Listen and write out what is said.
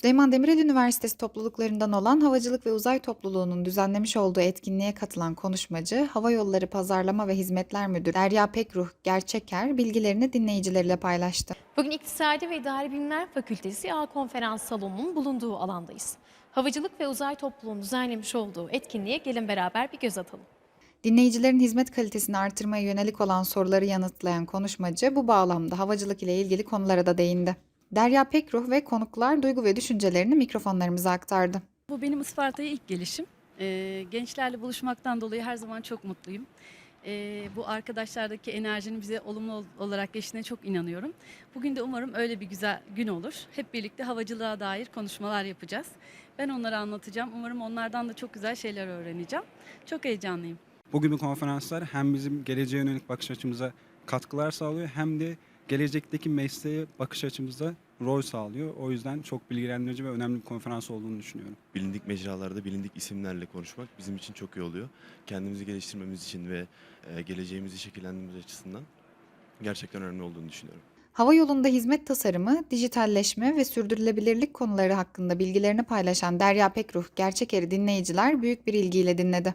Süleyman Demirel Üniversitesi topluluklarından olan Havacılık ve Uzay Topluluğu'nun düzenlemiş olduğu etkinliğe katılan konuşmacı, Hava Yolları Pazarlama ve Hizmetler Müdürü Derya Pekruh Gerçeker bilgilerini dinleyicileriyle paylaştı. Bugün İktisadi ve İdari Bilimler Fakültesi A Konferans Salonu'nun bulunduğu alandayız. Havacılık ve Uzay Topluluğu'nun düzenlemiş olduğu etkinliğe gelin beraber bir göz atalım. Dinleyicilerin hizmet kalitesini artırmaya yönelik olan soruları yanıtlayan konuşmacı bu bağlamda havacılık ile ilgili konulara da değindi. Derya Pekruh ve konuklar duygu ve düşüncelerini mikrofonlarımıza aktardı. Bu benim Isparta'ya ilk gelişim. Ee, gençlerle buluşmaktan dolayı her zaman çok mutluyum. Ee, bu arkadaşlardaki enerjinin bize olumlu ol- olarak geçtiğine çok inanıyorum. Bugün de umarım öyle bir güzel gün olur. Hep birlikte havacılığa dair konuşmalar yapacağız. Ben onlara anlatacağım. Umarım onlardan da çok güzel şeyler öğreneceğim. Çok heyecanlıyım. Bu gibi konferanslar hem bizim geleceğe yönelik bakış açımıza katkılar sağlıyor hem de gelecekteki mesleğe bakış açımızda rol sağlıyor. O yüzden çok bilgilendirici ve önemli bir konferans olduğunu düşünüyorum. bilindik mecralarda bilindik isimlerle konuşmak bizim için çok iyi oluyor. Kendimizi geliştirmemiz için ve e, geleceğimizi şekillendirmemiz açısından gerçekten önemli olduğunu düşünüyorum. Hava yolunda hizmet tasarımı, dijitalleşme ve sürdürülebilirlik konuları hakkında bilgilerini paylaşan Derya Pekruh Gerçeker'i dinleyiciler büyük bir ilgiyle dinledi.